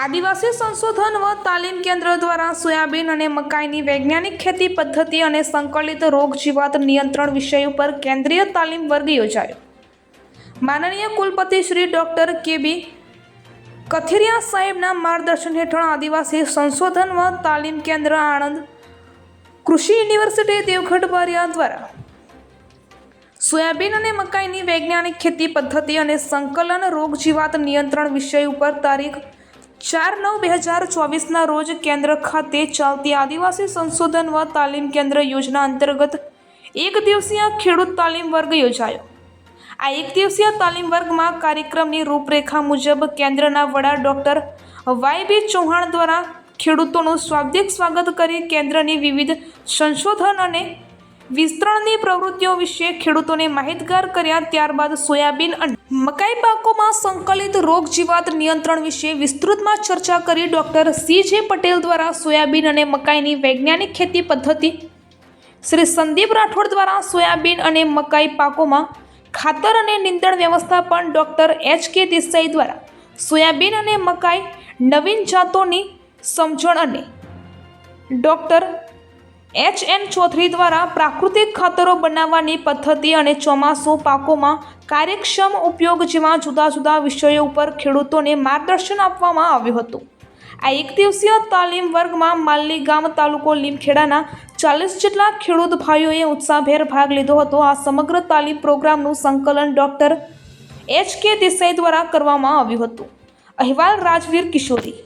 આદિવાસી સંશોધન વ તાલીમ કેન્દ્ર દ્વારા સોયાબીન અને મકાઈની વૈજ્ઞાનિક ખેતી પદ્ધતિ અને સંકલિત રોગ જીવાત નિયંત્રણ વિષય ઉપર કેન્દ્રીય તાલીમ વર્ગ યોજાયો. માનનીય કુલપતિ શ્રી ડૉક્ટર કેબી કથિરિયા સાહેબના માર્ગદર્શન હેઠળ આદિવાસી સંશોધન વ તાલીમ કેન્દ્ર આણંદ કૃષિ યુનિવર્સિટી દેવગઢ બારિયા દ્વારા. સોયાબીન અને મકાઈની વૈજ્ઞાનિક ખેતી પદ્ધતિ અને સંકલન રોગ જીવાત નિયંત્રણ વિષય ઉપર તારીખ ચાર નવ બે હજાર ચોવીસના રોજ કેન્દ્ર ખાતે ચાલતી આદિવાસી સંશોધન વ તાલીમ કેન્દ્ર યોજના અંતર્ગત એક દિવસીય ખેડૂત તાલીમ વર્ગ યોજાયો. આ એક દિવસીય તાલીમ વર્ગમાં કાર્યક્રમની રૂપરેખા મુજબ કેન્દ્રના વડા ડૉક્ટર વાય બી ચૌહાણ દ્વારા ખેડૂતોનું સ્વાગતિક સ્વાગત કરી કેન્દ્રની વિવિધ સંશોધન અને વિસ્તરણની પ્રવૃત્તિઓ વિશે ખેડૂતોને માહિતગાર કર્યા ત્યારબાદ સોયાબીન અને મકાઈ પાકોમાં સંકલિત રોગ જીવાત નિયંત્રણ વિશે વિસ્તૃતમાં ચર્ચા કરી ડૉક્ટર સી જે પટેલ દ્વારા સોયાબીન અને મકાઈની વૈજ્ઞાનિક ખેતી પદ્ધતિ. શ્રી સંદીપ રાઠોડ દ્વારા સોયાબીન અને મકાઈ પાકોમાં ખાતર અને નિંદણ વ્યવસ્થાપન ડૉક્ટર એચ કે દેસાઈ દ્વારા સોયાબીન અને મકાઈ નવીન જાતોની સમજણ અને ડૉક્ટર એચ એન ચૌધરી દ્વારા પ્રાકૃતિક ખાતરો બનાવવાની પદ્ધતિ અને ચોમાસું પાકોમાં કાર્યક્ષમ ઉપયોગ જેવા જુદા જુદા વિષયો ઉપર ખેડૂતોને માર્ગદર્શન આપવામાં આવ્યું હતું. આ એક દિવસીય તાલીમ વર્ગમાં માલની ગામ તાલુકો લીમખેડાના ચાલીસ જેટલા ખેડૂત ભાઈઓએ ઉત્સાહભેર ભાગ લીધો હતો. આ સમગ્ર તાલીમ પ્રોગ્રામનું સંકલન ડૉક્ટર એચ કે દેસાઈ દ્વારા કરવામાં આવ્યું હતું. અહેવાલ રાજવીર કિશોરી.